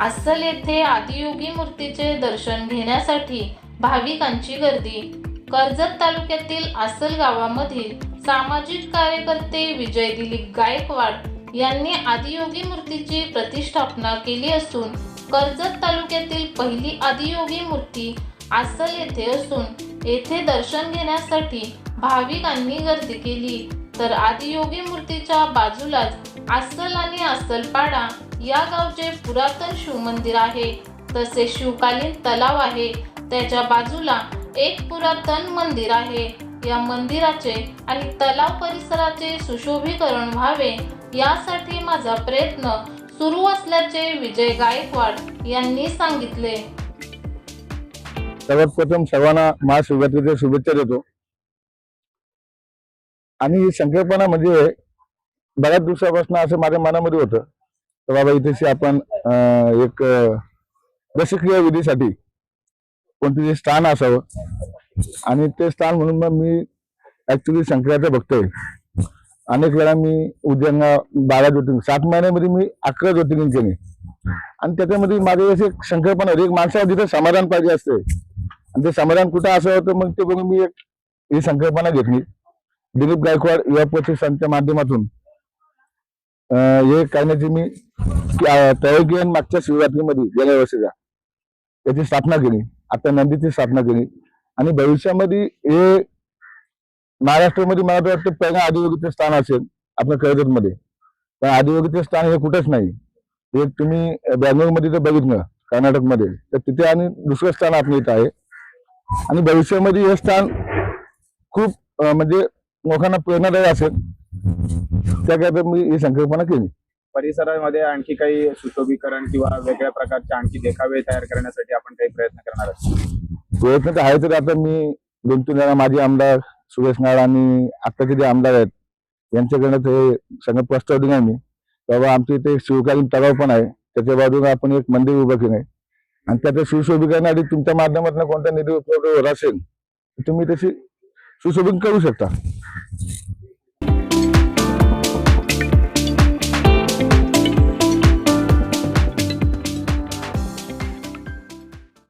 अस्सल येथे आदियोगी मूर्तीचे दर्शन घेण्यासाठी भाविकांची गर्दी. कर्जत तालुक्यातील आसल गावामधील सामाजिक कार्यकर्ते विजय दिलीप गायकवाड यांनी आदियोगी मूर्तीची प्रतिष्ठापना केली असून कर्जत तालुक्यातील पहिली आदियोगी मूर्ती आसल येथे असून येथे दर्शन घेण्यासाठी भाविकांनी गर्दी केली. तर आदियोगी मूर्तीच्या बाजूलाच अस्सल आणि अस्सलपाडा या गावचे पुरातन शिवमंदिर आहे. तसे शिवकालीन तलाव आहे. त्याच्या बाजूला एक पुरातन मंदिर आहे. या मंदिराचे आणि तलाव परिसराचे सुशोभीकरण व्हावे यासाठी माझा प्रयत्न सुरू असल्याचे विजय गायकवाड यांनी सांगितले. सर्वप्रथम सर्वांना महाशिवरात्रीच्या शुभेच्छा देतो. आणि ही संकल्पना म्हणजे बऱ्याच दिवसापासून असं माझ्या मनामध्ये होतं. तर बाबा इथेशी आपण एक अं, प्रशिक्षण विधीसाठी जे स्थान असावं आणि ते स्थान म्हणून मग मी ऍक्च्युली संक्रियाचा भक्त आहे अनेक वेळा मी उद्यांगा बारा ज्योतिर्लिंग सात महिन्यामध्ये मी अकरा ज्योतिर्लिंग केले. आणि त्याच्यामध्ये माझे असे एक संकल्पना होती. एक माणसाला जिथं समाधान पाहिजे असते आणि ते समाधान कुठं असं होतं मग ते बघून मी एक ही संकल्पना घेतली. दिलीप गायकवाड युवा प्रतिष्ठानच्या माध्यमातून. हे करण्याची मी तयारी केली मागच्या शिवरात्रीमध्ये गेल्या वर्षीच्या. त्याची स्थापना केली. आता नंदीची स्थापना केली. आणि भविष्यामध्ये हे महाराष्ट्रामध्ये मला वाटतं पहिला आदियोगीचं स्थान असेल आपल्या कर्जतमध्ये पण आदियोगीचं स्थान हे कुठंच नाही. हे तुम्ही बँगलोरमध्ये जर बघितलं कर्नाटकमध्ये. तर तिथे आणि दुसरं स्थान आपल्या इथं आहे. आणि भविष्यामध्ये हे स्थान खूप म्हणजे लोकांना प्रेरणादायी असेल. त्याकरता मी ही संकल्पना केली. परिसरामध्ये आणखी काही सुशोभीकरण किंवा वेगळ्या प्रकारचे आणखी देखावे तयार करण्यासाठी आपण काही प्रयत्न करणार आहोत. प्रयत्न तर आहे तर आता मी दोन तीन वेळा माझे आमदार सुरेश नाळ आणि आत्ताचे जे आमदार आहेत यांच्याकडनं ते सगळं प्रस्ताव दिला मी. तेव्हा आमच्या इथे शिवकालीन तलाव पण आहे. त्याच्या बाजूला आपण एक मंदिर उभं केलं आहे आणि त्याचं सुशोभीकरणासाठी तुमच्या माध्यमातून कोणता निधी उपलब्ध होत असेल तुम्ही तशी सुशोभीकरण करू शकता.